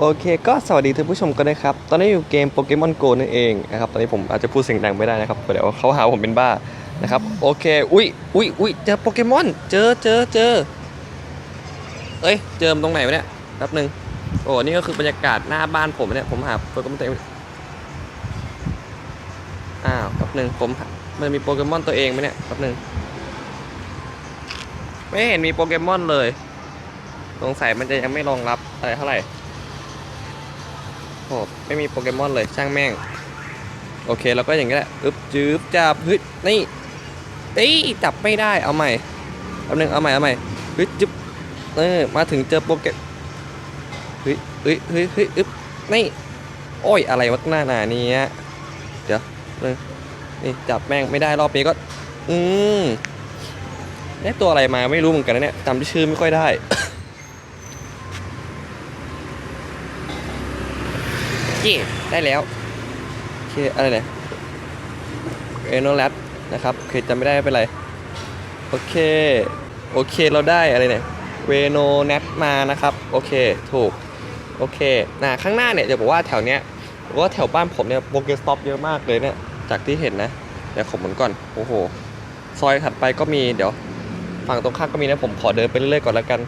โอเคก็สวัสดีท่านผู้ชมกันนะครับ ตอนนี้อยู่เกมโปเกมอนโกนั่นเองนะครับ ตอนนี้ผมอาจจะพูดเสียงดังไม่ได้นะครับเดี๋ยวเขาหาผมเป็นบ้านะครับ โอเค อุ้ยอุ้ยอุ้ยเจอโปเกมอน เจอเจอเจอเอ้ย เจอมตรงไหนวะเนี่ยแป๊บหนึง โอ้ นี่ก็คือบรรยากาศหน้าบ้านผมเนี่ย ผมหาโปเกมอนตัวเองอ้าวแป๊บหนึง ผมมันมีโปเกมอนตัวเองไหมเนี่ยแป๊บหนึง ไม่เห็นมีโปเกมอนเลย สงสัยมันจะยังไม่รองรับอะไรเท่าไหร่ โอ้ไม่มีโปเกมอนเลยช่างแม่ง โอเคเราก็อย่างนี้แหละอึบจืบจับเฮ้ยนี่เอ้ยจับไม่ได้เอาใหม่เอาหนึ่งเอาใหม่เอาใหม่เฮ้ยจึบเออมาถึงเจอโปเกมเฮ้ยเฮ้ยเฮ้ยเฮ้ยอึบนี่โอ้ยอะไรวะหน้าหนานี้เดี๋ยวนี่จับแม่งไม่ได้รอบนี้ก็ อืมได้ตัวอะไรมาไม่รู้เหมือนกันนะเนี่ยจำชื่อไม่ค่อยได้ เย่ได้แล้วโอเคอะไรเนี่ยเอโนแลตนะครับโอเคจำไม่ได้ไม่เป็นไรโอเคโอเคเราได้อะไรเนี่ยเวโนแนทมานะครับโอเคถูกโอเคนะข้างหน้าเนี่ยจะบอกว่าแถวเนี้ยว่าแถวบ้านผมเนี่ยโปเกสต็อปเยอะมากเลยเนี่ยจากที่เห็นนะเดี๋ยวขมหมุนก่อนโอ้โหซอยถัดไปก็มีเดี๋ยวฝั่งตรงข้ามก็มีนะผมขอเดินไปเรื่อยๆก่อนแล้วกัน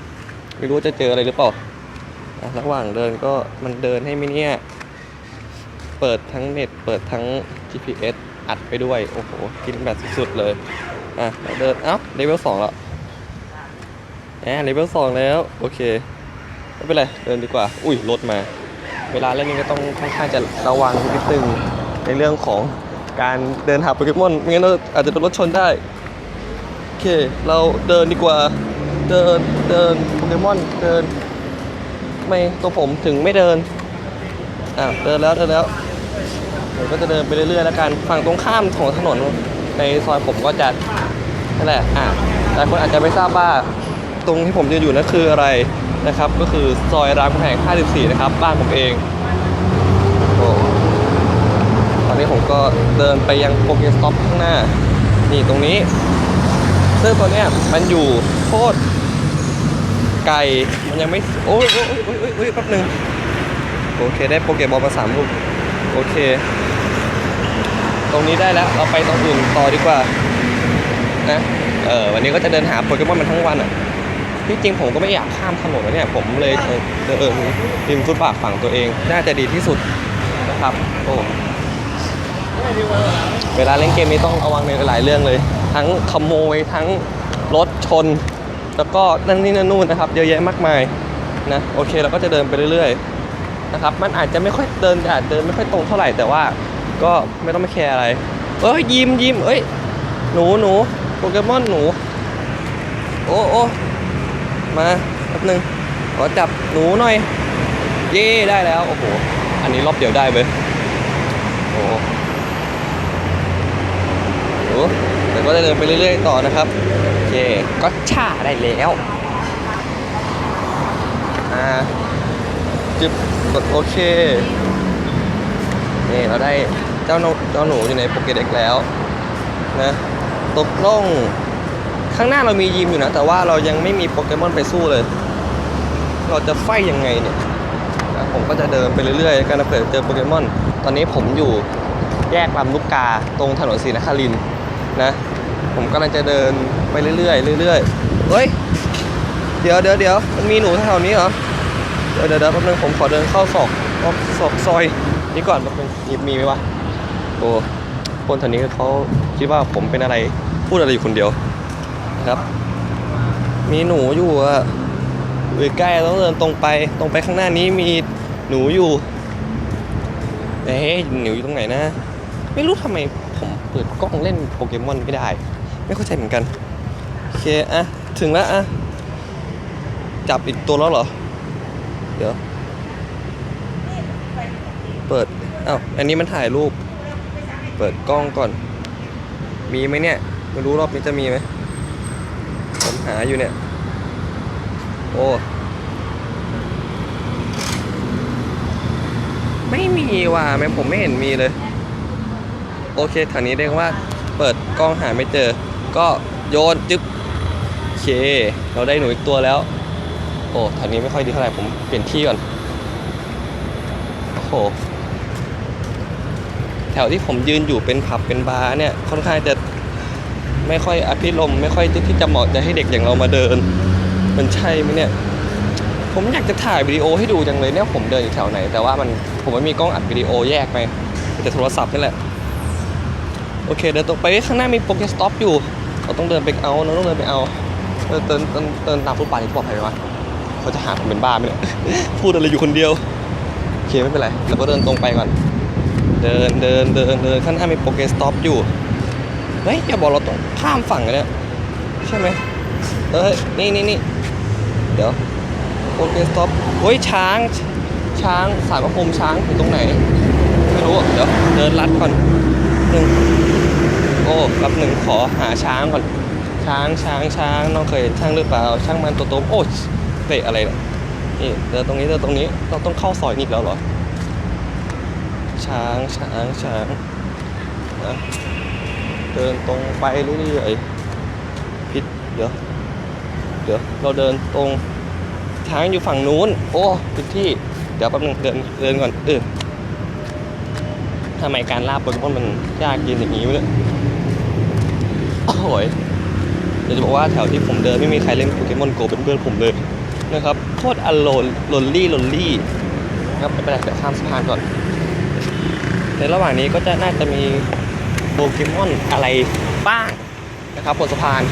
ไม่รู้จะเจออะไรหรือเปล่าระหว่างเดินก็มันเดินให้ไหมเนี่ย เปิดทั้งเน็ต เปิดทั้ง GPS อัดไปด้วย โอ้โห กินแบบสุดๆเลย อะเดินเอ้าเลเวลสองแล้วแหมเลเวลสองแล้ว โอเค ไม่เป็นไร เดินดีกว่า อุ้ยรถมา เวลาเล่นนี้ก็ต้องค่อนข้างจะระวังนิดนึงในเรื่องของการเดินหาโปเกมอนไม่งั้นเราอาจจะโดนรถชนได้ โอเค เราเดินดีกว่า เดิน เดินโปเกมอน เดิน ไม่ตัวผมถึงไม่เดินอะเดินแล้ว เดินแล้ว ผมก็จะเดินไปเรื่อยๆแล้วกันฝั่งตรงข้ามของถนนในซอยผมก็จะนั่นแหละอะหลายคนอาจจะไม่ทราบว่าตรงที่ผมยืนอยู่นั่นคืออะไรนะครับ ก็คือซอยรามคำแหง54 นะครับ บ้านผมเองโอ้ตอนนี้ผมก็เดินไปยังโปเกสต็อปข้างหน้า นี่ตรงนี้ ซึ่งตัวเนี้ยมันอยู่โคตรไกลมันยังไม่โอ้ยโอ้ยโอ้ยโอ้ยแป๊บนึงโอเคได้โปเกมอลมาสามลูกโอเค ตรงนี้ได้แล้ว เราไปตรงอื่นต่อดีกว่า นะ เออวันนี้ก็จะเดินหาโปเกมอนมันทั้งวันอะ ที่จริงผมก็ไม่อยากข้ามถนนนะเนี่ย ผมเลยเออเออเออริมฟุตบาทฝั่งตัวเอง น่าจะดีที่สุดนะครับ โอ้เวลาเล่นเกมนี้ต้องระวังในหลายเรื่องเลย ทั้งขโมยทั้งรถชน แล้วก็นั่นนี่นั่นนู่นนะครับ เยอะแยะมากมายนะโอเคเราก็จะเดินไปเรื่อยๆนะครับ มันอาจจะไม่ค่อยเดินอาจเดินไม่ค่อยตรงเท่าไหร่แต่ว่า ก็ไม่ต้องไม่แคร์อะไร เอ้ยยิ้มยิ้มเอ้ย หนูหนูโปเกมอนหนู โอ้โอ้มาแป๊บนึงขอจับหนูหน่อย เย่ได้แล้ว โอ้โห อันนี้รอบเดียวได้เว้ยโอ้โหโอ้เดี๋ยวก็จะเดินไปเรื่อยๆต่อนะครับโอเคก็ช่าได้แล้วอ่าจึบกดโอเคนี่เราได้ จ้าเจ้าหนูอยู่ในโปเกเด็กแล้วนะตกลงข้างหน้าเรามียิมอยู่นะ แต่ว่าเรายังไม่มีโปเกมอนไปสู้เลย เราจะไฟยังไงเนี่ยนะผมก็จะเดินไปเรื่อยๆกันนะเผื่อเจอโปเกมอน ตอนนี้ผมอยู่แยกลำลูกกาตรงถนนศรีนครินนะผมกำลังจะเดินไปเรื่อยๆเรื่อยๆเฮ้ยเดี๋ยวเดี๋ยวเดี๋ยวมันมีหนูแถวนี้เหรอเดี๋ยวเดี๋ยวแป๊บนึงผมขอเดินเข้าศอกออกซอยนี้ก่อนแป๊บนึงมีไหมวะ โอ้คนแถวนี้เขาคิดว่าผมเป็นอะไรพูดอะไรอยู่คนเดียวนะครับ มีหนูอยู่อะอยู่ใกล้ต้องเดินตรงไปตรงไปข้างหน้านี้มีหนูอยู่เอ๊ะหนูอยู่ตรงไหนนะ ไม่รู้ทำไมผมเปิดกล้องเล่นโปเกมอนไม่ได้ ไม่เข้าใจเหมือนกันโอเคอะถึงแล้วอะจับอีกตัวแล้วเหรอ เดี๋ยว เปิดอ้าวอันนี้มันถ่ายรูป เปิดกล้องก่อน มีไหมเนี่ย ไม่รู้รอบนี้จะมีไหมผมหาอยู่เนี่ย โอ้ ไม่มีว่ะแม่ผมไม่เห็นมีเลย โอเคทางนี้เรียกว่า เปิดกล้องหาไม่เจอ ก็โยนจึ๊บโอเค เราได้หนูอีกตัวแล้ว โอ้ทางนี้ไม่ค่อยดีเท่าไหร่ ผมเปลี่ยนที่ก่อนโห แถวที่ผมยืนอยู่เป็นผับเป็นบาร์เนี่ยค่อนข้างจะไม่ค่อยอภิรมย์ไม่ค่อยที่จะเหมาะจะให้เด็กอย่างเรามาเดิน มันใช่ไหมเนี่ยผมอยากจะถ่ายวิดีโอให้ดูจังเลยเนี่ยผมเดินอยู่แถวไหน แต่ว่ามันผมไม่มีกล้องอัดวิดีโอแยกไปแต่โทรศัพท์นี่แหละโอเคเดินตรงไปข้างหน้ามีโปเกสต็อปอยู่เราต้องเดินไปเอาเราต้องเดินไปเอาเดินเดินเดินเดินตามฟุตบาทนี่ปลอดภัยไหมวะเขาจะหาผมเป็นบ้าไหมเนี่ยพูดอะไรอยู่คนเดียวโอเคไม่เป็นไรเราก็เดินตรงไปก่อน เดินเดินเดินเดินข้างหน้ามีโปเกสต็อปอยู่เฮ้ยอย่าบอกเราต้องข้ามฝั่งกันเนี่ยใช่ไหมเอ้ยนี่นี่นี่เดี๋ยวโปเกสต็อปเฮ้ยช้างช้างสารพระพรมช้างอยู่ตรงไหน ไม่รู้เดี๋ยวเดินลัดก่อนหนึ่งโอ้รับหนึ่งขอหาช้างก่อน ช้างช้างช้างน้องเคยเห็นช้างหรือเปล่า ช้างมันตัวโตโอ้ยเตะอะไรเนี่ยนี่เดินตรงนี้เดินตรงนี้เราต้องเข้าซอยนี้อีกแล้วเหรอ ช้างช้างช้างนะเดินตรงไปเรื่อยๆผิดเดี๋ยวเดี๋ยวเราเดินตรงช้างอยู่ฝั่งนู้น โอ้ผิดที่ เดี๋ยวแป๊บนึงเดินเดินก่อนเออทำไมการลาโปเกมอนมันยากยืนอย่างนี้วะเนี่ยโอ้ยเดี๋ยวจะบอกว่าแถวที่ผมเดินไม่มีใครเล่นโปเกมอนโกเป็นเพื่อนผมเลยนะครับโคตรอโลนลนลี่ลนลี่นะครับไป็นไรเดี๋ยวข้ามสะพานก่อน ในระหว่างนี้ก็จะน่าจะมีโปเกมอนอะไรบ้างนะครับบนสะพาน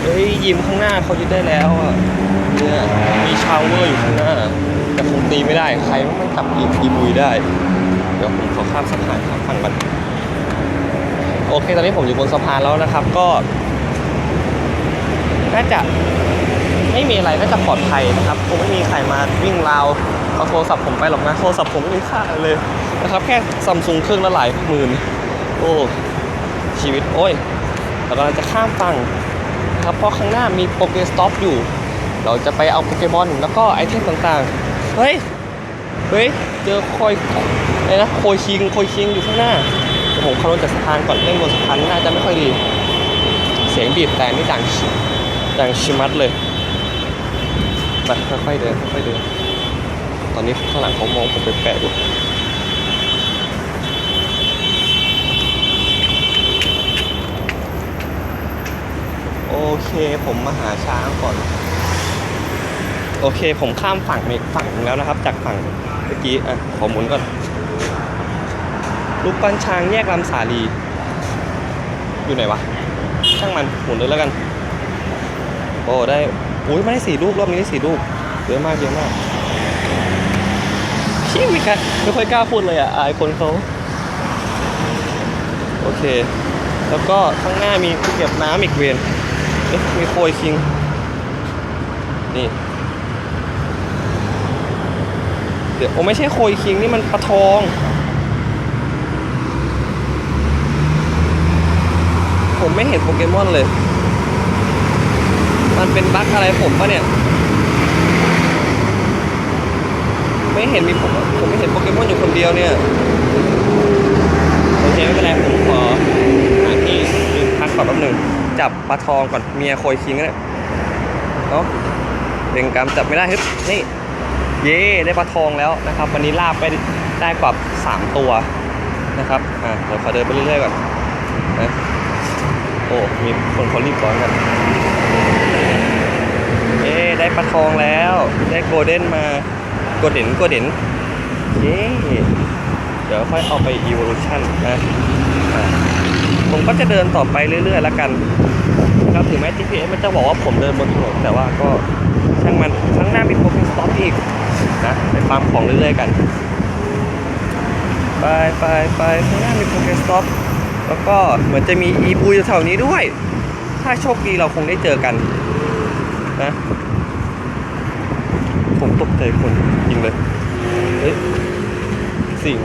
เฮ้ยยิมข้างหน้าเขายึดได้แล้วอะเนี่ยมีชาวเวอร์อยู่ข้างหน้า แต่คงตีไม่ได้ใครมันขับอีอีบุยได้ เดี๋ยวผมขอข้ามสะพานข้ามฝั่งก่อนโอเค ตอนนี้ผมอยู่บนสะพานแล้วนะครับก็น่าจะไม่มีอะไรน่าจะปลอดภัยนะครับคงไม่มีใครมาวิ่งราว เอาโทรศัพท์ผมไปหรอกนะโทรศัพท์ผมไม่มีค่าเลยนะครับแค่ซัมซุงเครื่องละหลายหมื่นโอ้ชีวิตโอ้ยเรากำลังจะข้ามฝั่งครับเพราะข้างหน้ามีโปเกสต็อปอยู่ เราจะไปเอาโปเกมอนแล้วก็ไอเทมต่างๆ เฮ้ย เฮ้ย เจอคอยอะไรนะโคยคิงโคยคิงอยู่ข้างหน้าเดี๋ยวผมขับรถจากสะพานก่อนเล่นบนสะพานน่าจะไม่ค่อยดี เสียงบีบแต่นี่ดังชิดังชิมัดเลยไปค่อยๆเดินค่อยๆเดิน อนนี้ข้างหลังเขามองผมแปลกๆอยู่โอเคผมมาหาช้างก่อน โอเคผมข้ามฝั่งอีกฝั่งนึงแล้วนะครับ จากฝั่งเมื่อกี้อะขอหมุนก่อนลูกปั้นช้างแยกลำสาลี อยู่ไหนวะ ช่างมันหมุนเลยแล้วกัน โอ้ได้อุ้ยไม่ได้สี่ลูกรอบนี้ได้สี่ลูกเยอะมากเยอะมาก ชี้ไม่ค่ไม่ค่อยกล้าพูดเลยอะอายคนเขาโอเค แล้วก็ข้างหน้ามีเก็บน้ำอีกเวียนเอ๊ะมีโคยคิง นี่ เดี๋ยวโอ้ไม่ใช่โคยคิงนี่มันปลาทองผมไม่เห็นโปเกมอนเลย มันเป็นบั๊กอะไรผมปะเนี่ย ไม่เห็นมีผมผมไม่เห็นโปเกมอนอยู่คนเดียวเนี่ย โอเคไม่เป็นไรผมขอหาที่พักก่อนแป๊บหนึ่งจับปลาทองก่อนเมียโคยคิงเนี่ยเนาะเบ่งกรรมจับไม่ได้ฮึบนี่เย่ได้ปลาทองแล้วนะครับ วันนี้ลาบไปได้กว่าสามตัวนะครับอะเดี๋ยวขอเดินไปเรื่อยๆก่อนนะโอ้มีคนเขารีบร้อนกันเย่ได้ปลาทองแล้ว ได้โกลเด้นมา กลเด้นกลเด้นเย่เดี๋ยวค่อยเอาไป evolution นะผมก็จะเดินต่อไปเรื่อยๆแล้วกันนะครับถึงแม้ GPS มันจะบอกว่าผมเดินบนถนนแต่ว่าก็ช่างมันข้างหน้ามีโปรแกสต็อปอีกนะไปฟาร์มของเรื่อยๆกัน ไปไปไปข้างหน้ามีโปรแกสต็อปแล้วก็เหมือนจะมีอีบูอยู่แถวนี้ด้วย ถ้าโชคดีเราคงได้เจอกันนะ ผมตกใจคนจริงเลยเฮ้ยสิง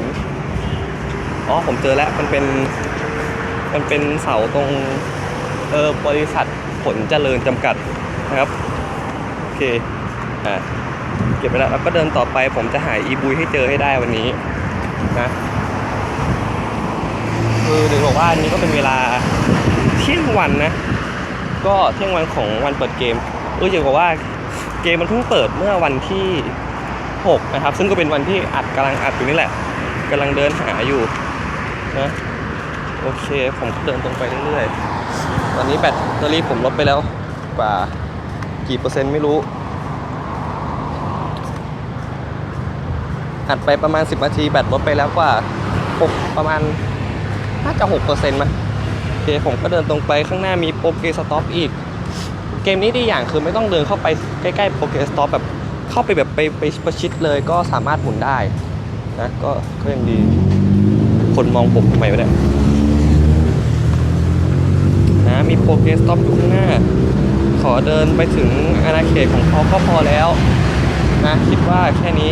อ๋อผมเจอแล้วมันเป็นมันเป็นเสาตรงเออบริษัทผลเจริญจำกัดนะครับ โอเค อ่าเก็บไปแล้ว แล้วก็เดินต่อไปผมจะหาอีบุยให้เจอให้ได้วันนี้นะคือถึงบอกว่าอันนี้ก็เป็นเวลาเที่ยงวันนะ ก็เที่ยงวันของวันเปิดเกมเออจะบอกว่า เกมมันเพิ่งเปิดเมื่อวันที่ 6 นะครับ ซึ่งก็เป็นวันที่อัดกำลังอัดอยู่นี่แหละกำลังเดินหาอยู่นะโอเค ผมก็เดินตรงไปเรื่อยๆ ตอนนี้แบตเตอรี่ผมลดไปแล้วกว่ากี่เปอร์เซ็นต์ไม่รู้ อัดไปประมาณ 10 นาทีแบตลดไปแล้วกว่า 6 ประมาณน่าจะ6เปอร์เซ็นต์มั้ยโอเค ผมก็เดินตรงไปข้างหน้ามีโปรเกสต็อปอีก เกมนี้ดีอย่างคือไม่ต้องเดินเข้าไปใกล้ๆโปเกสต็อปแบบเข้าไปแบบไปไปประชิดเลยก็สามารถหมุนได้นะก็ก็ยังดีคนมองผมทำไมวะเนี่ยนะมีโปเกสต็อปอยู่ข้างหน้า ขอเดินไปถึงอาณาเขตของเขาก็พอแล้วนะคิดว่าแค่นี้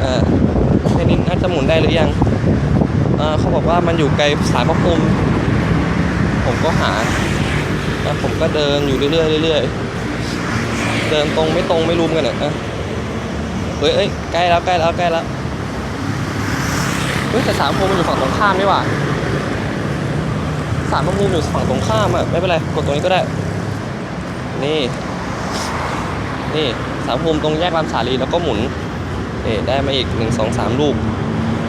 เออแค่นี้น่าจะหมุนได้หรือยังเออเขาบอกว่ามันอยู่ไกลสารพระภูมิผมก็หา แล้วผมก็เดินอยู่เรื่อยๆเรื่อยๆเดินตรงไม่ตรงไม่รู้เหมือนกันอะเฮ้ยเอ้ยใกล้แล้วใกล้แล้วใกล้แล้วเฮ้ยแต่สามภูมิมันอยู่ฝั่งตรงข้ามนี่หว่าสามภูมิอยู่ฝั่งตรงข้ามอะไม่เป็นไรกดตรงนี้ก็ได้ นี่นี่สามภูมิตรงแยกลำสาลีแล้วก็หมุนนี่ได้มาอีกหนึ่งสองสามลูก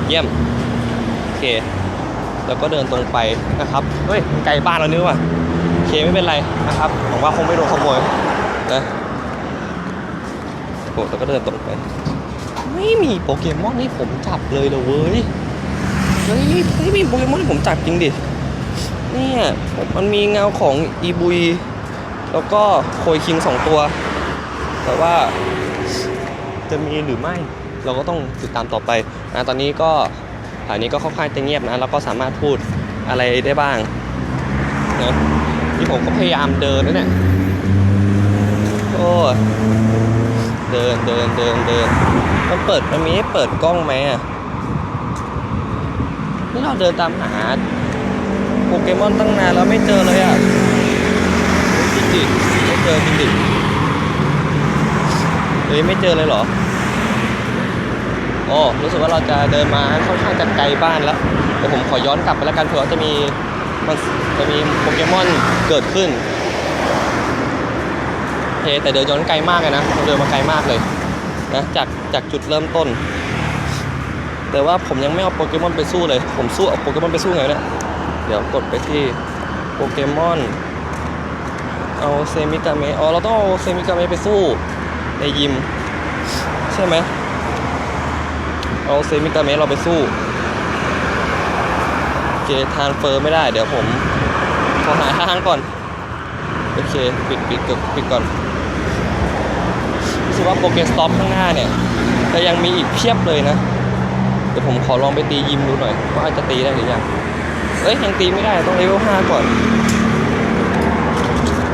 เยี่ยม โอเค แล้วก็เดินตรงไปนะครับ เฮ้ยไกลบ้านเรานี่ว่ะ เคไม่เป็นไรนะครับหวังว่าคงไม่โดนขโมยนะโอ้แล้วก็เดินตรงไป ไม่มีโปเกมอนให้ผมจับเลยเหรอเว้ยเฮ้ยไม่มีโปเกมอนให้ผมจับจริงดิเนี่ยมันมีเงาของอีบุย แล้วก็โคยคิงสองตัว แต่ว่าจะมีหรือไม่เราก็ต้องติดตามต่อไปนะตอนนี้ก็ฐานนี้ก็ค่อนข้างจะเงียบนะ แล้วก็สามารถพูดอะไรได้บ้างนะ ผมก็พยายามเดินนะเนี่ยโอ้ยเดินเดินเดินเดินมันเปิดมันมีให้เปิดกล้องไหมอะนี่เราเดินตามหาโปเกมอนตั้งนานแล้วไม่เจอเลยอะจริงดิไม่เจอจริงดิเฮ้ยไม่เจอเลยเหรอโอ้รู้สึกว่าเราจะเดินมาค่อนข้างจะไกลบ้านแล้วเดี๋ยวผมขอย้อนกลับไปแล้วกันเผื่อจะมี มันจะมีโปเกมอนเกิดขึ้นเคแต่เดินย้อนไกลมากเลยนะเดินมาไกลมากเลยนะจากจากจุดเริ่มต้น แต่ว่าผมยังไม่เอาโปเกมอนไปสู้เลย ผมสู้เอาโปเกมอนไปสู้ไงเนี่ยเดี๋ยวกดไปที่โปเกมอนเอาเซมิกาเมะอ๋อเราต้องเอาเซมิกาเมะไปสู้ในยิม ใช่ไหมเอาเซมิกาเมะเราไปสู้ เคทานเฟอร์ไม่ได้ เดี๋ยวผมขอหาทางก่อน โอเคปิดปิดปิดปิดก่อนรู้สึกว่าโปเกสต็อปข้างหน้าเนี่ยจะยังมีอีกเพียบเลยนะ เดี๋ยวผมขอลองไปตียิมดูหน่อยว่าจจะตีได้หรือยังเอ้ยยังตีไม่ได้ต้องเลเวล5ก่อน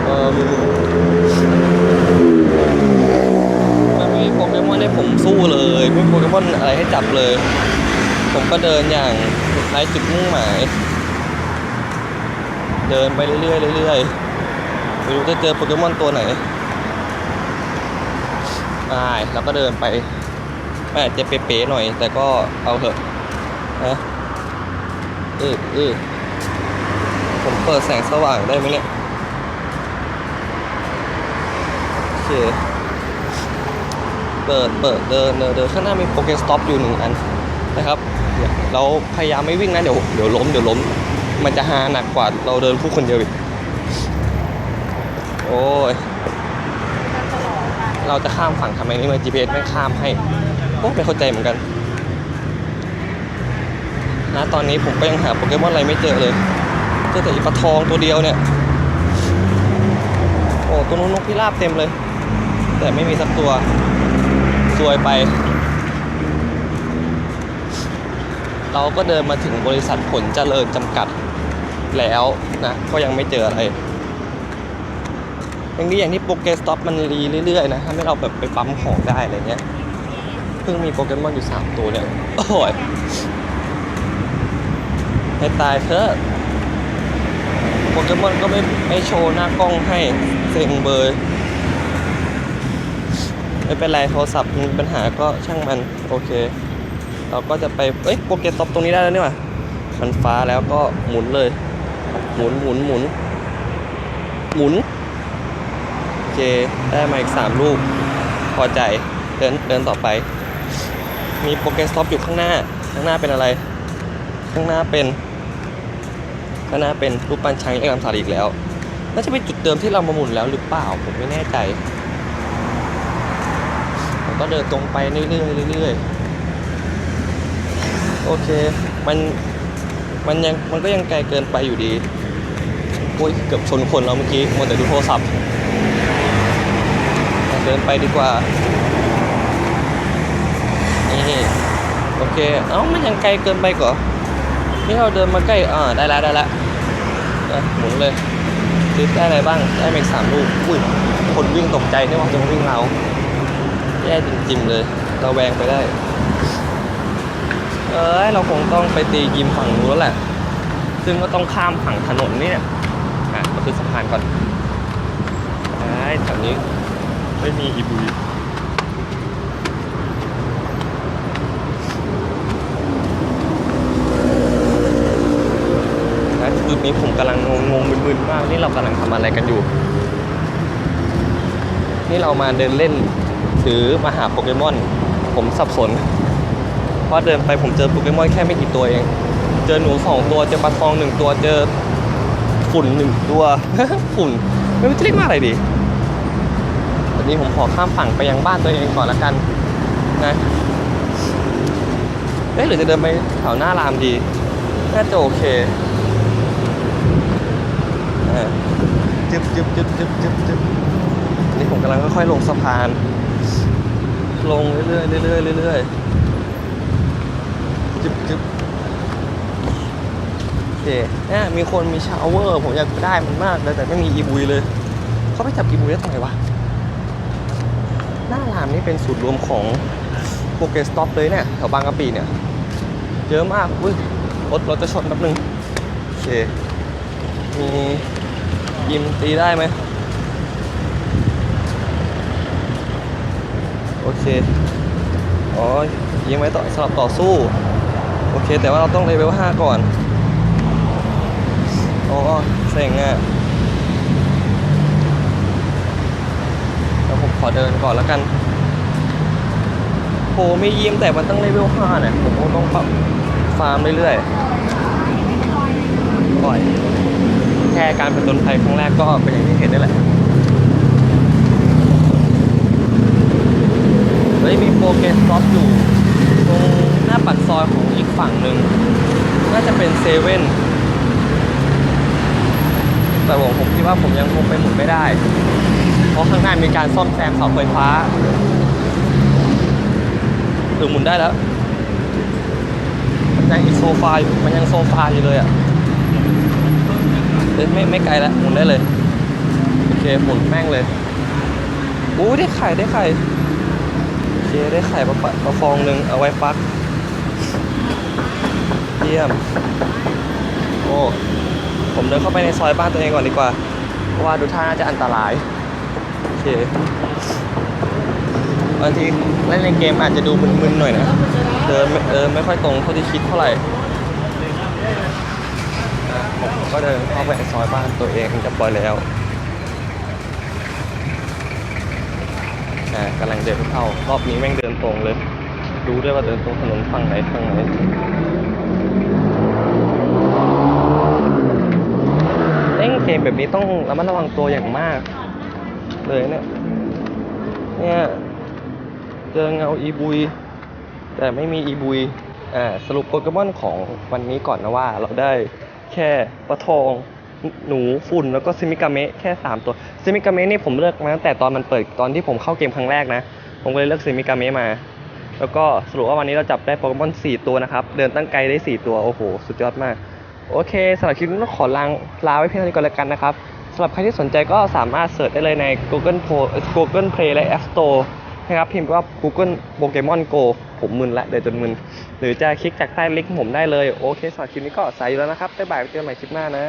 เออมันไม่มีโปเกมอนให้ผมสู้เลยไม่มีโปเกมอนอะไรให้จับเลย ผมก็เดินอย่าง ไร้จุดมุ่งหมาย เดินไปเรื่อยๆเรื่อยๆไม่รู้จะเจอโปเกมอนตัวไหนไปแล้วก็เดินไปมันอาจจะเป๊ะๆหน่อย แต่ก็เอาเถอะนะเออเออผมเปิดแสงสว่างได้ไหมเนี่ยโอเคเปิดเปิดเดินเดินเดินข้างหน้ามีโปเกสต็อปอยู่หนึ่งอัน นะครับเราพยายามไม่วิ่งนะเดี๋ยวเดี๋ยวล้มเดี๋ยวล้ม มันจะหาหนักกว่าเราเดินผู้คนเดียวอีกโอ้ยเราจะข้ามฝั่งทำไมนี่มัน GPS ไม่ข้ามให้โอ้ไม่เข้าใจเหมือนกันนะตอนนี้ผมก็ยังหาโปเกมอนอะไรไม่เจอเลยเจอแต่อีปลาทองตัวเดียวเนี่ยโอ้ตัวนู้นนกพิราบเต็มเลย แต่ไม่มีสักตัวซวยไป เราก็เดินมาถึงบริษัทผลเจริญจำกัดแล้วนะก็ยังไม่เจออะไรอย่างนี้อย่างที่โปเกสต็อปมันรีเรื่อยๆนะทำให้เราแบบไปปั๊มของได้อะไรเงี้ยเพิ่งมีโปเกมอนอยู่ 3 ตัวเนี่ยโอ้ยให้ตายเถอะโปเกมอนก็ไม่ไม่โชว์หน้ากล้องให้เซ็งเบยไม่เป็นไรโทรศัพท์มีปัญหาก็ช่างมัน โอเค เราก็จะไป เอ้ยโปเกต็อปตรงนี้ได้แล้วนี่หว่ามันฟ้าแล้วก็หมุนเลย หมุนหมุนหมุนหมุนโอเค ได้มาอีกสามลูก พอใจ เดินเดินต่อไป มีโปเกสต็อปอยู่ข้างหน้า ข้างหน้าเป็นอะไร ข้างหน้าเป็นข้างหน้าเป็นรูปปั้นช้างเอกลำสาลีอีกแล้วน่าจะเป็นจุดเดิมที่เรามาหมุนแล้วหรือเปล่าผมไม่แน่ใจผมก็เดินตรงไปเรื่อยๆเรื่อยๆ โอเค มันมันยังมันก็ยังไกลเกินไปอยู่ดีโอ้ยเกือบชนคนแล้วเมื่อกี้มัวแต่ดูโทรศัพท์เดินไปดีกว่า นี่โอเค เอ้ามันยังไกลเกินไปก่อนี่เราเดินมาใกล้อ่าได้ล้วได้ละหมุนเลยลิฟได้อะไรบ้าง ได้มาอีกสามลูก อุ้ย คนวิ่งตกใจที่ว่าจะมาวิ่งเราแย่จริงๆเลย เราแวงไปได้ เอ้ยเราคงต้องไปตียิมฝั่งนู้นแล้วแหละ ซึ่งก็ต้องข้ามฝั่งถนนนี่เนี่ยอะมาขึ้นสะพานก่อนไอ้แถวนี้ไม่มีอีบุยนะจุดนี้ผมกำลังงงงๆมึนๆมากนี่เรากำลังทำอะไรกันอยู่ นี่เรามาเดินเล่นถือมาหาโปเกมอน ผมสับสน เพราะเดินไปผมเจอโปเกมอนแค่ไม่กี่ตัวเอง เจอหนูสองตัว เจอปลาทองหนึ่งตัว เจอฝุ่นหนึ่งตัว ฝุ่น ไม่รู้จะเรียกว่าอะไรดีวันนี้ผมขอข้ามฝั่งไปยังบ้านตัวเองก่อนละกันนะเอ๊ะหรือจะเดินไปแถวหน้ารามดี น่าจะโอเคอ่าจึ๊บจึ๊บจึ๊บจึ๊บจึ๊บจึ๊บนนี้ผมกำลังค่อยๆลงสะพาน ลงเรื่อยๆเรื่อยๆเรื่อยๆ จึ๊บจึ๊บโอเคเนี่ยมีคนมีชาวเวอร์ ผมอยากได้มันมากเลยแต่ไม่มีอีบุยเลย เขาไปจับอีบุยได้ทำไมวะ หน้ารามนี่เป็นศูนย์รวมของโปเกสต็อปเลยเนี่ยแถวบางกะปิเนี่ย เยอะมากอุ้ยรถรถจะชนแป๊บนึงโอเค มียิมตีได้ไหมโอเค อ๋อยิงไว้ต่อสำหรับต่อสู้ โอเค แต่ว่าเราต้องเลเวล5ก่อนอ๋อเซ็งอะแล้วผมขอเดินก่อนแล้วกันโหมียิมแต่มันต้องเลเวล5เนี่ยผมต้องปรับฟาร์มเรื่อยๆปล่อยแค่การเป็นตนภัยครั้งแรกก็เป็นอย่างที่เห็นนี่แหละเฮ้ยมีโปรเกสต็อปอยู่ตรง หน้าปากซอยของอีกฝั่งหนึ่งน่าจะเป็นเซเว่นแต่ผมผมคิดว่าผมยังคงไปหมุนไม่ได้ เพราะข้างหน้ามีการซ่อมแซมเสาไฟฟ้าหรือหมุนได้แล้ว มันยังอีกโซฟาอยู่มันยังโซฟาอยู่เลยอะเอ้ยไม่ไม่ไกลแล้วหมุนได้เลยโอเคหมุนแม่งเลยอู้ได้ไข่ได้ไข่โอเคได้ไข่มาปะมาฟองหนึ่งเอาไว้ฟัก เยี่ยม โอ้ ผมเดินเข้าไปในซอยบ้านตัวเองก่อนดีกว่า เพราะว่าดูท่าน่าจะอันตราย โอเคบางทีเล่นในเกมอาจจะดูมึนๆหน่อยนะ เดินไม่เดินไม่ค่อยตรงเท่าที่คิดเท่าไหร่ผมก็เดินเข้าไปในซอยบ้านตัวเองจะปล่อยแล้วอ่ากำลังเดินเข้ารอบนี้แม่งเดินตรงเลย ดูด้วยว่าเดินตรงถนนฝั่งไหนฝั่งไหนเล่นเกมแบบนี้ต้องระมัดระวังตัวอย่างมาก เลยเนี่ยเนี่ยเจอเงาอีบุย แต่ไม่มีอีบุยอ่าสรุปโปเกมอนของวันนี้ก่อนนะว่าเราได้แค่ปลาทองหนูฝุ่นแล้วก็ซิมิกาเมะแค่ 3 ตัวซิมิกาเมะนี่ผมเลือกมาตั้งแต่ตอนมันเปิดตอนที่ผมเข้าเกมครั้งแรกนะ ผมเลยเลือกซิมิกาเมะมา แล้วก็สรุปว่าวันนี้เราจับได้โปเกมอน 4 ตัวนะครับ เดินตั้งไกลได้ 4 ตัว โอ้โห สุดยอดมาก โอเคสำหรับคลิปนี้ต้องขอลางลาไว้เพียงเท่านี้ก่อนแล้วกันนะครับสำหรับใครที่สนใจก็สามารถเสิร์ชได้เลยใน Google Play Google Play และ App Store นะครับพิมพ์ว่า Google Pokemon Go ผมมึนละเดี๋ยวจนมึน หรือจะคลิกจากใต้ลิงก์ผมได้เลย โอเคสำหรับคลิปนี้ก็สายอยู่แล้วนะครับบ๊ายบายไว้เจอกันใหม่คลิปหน้านะ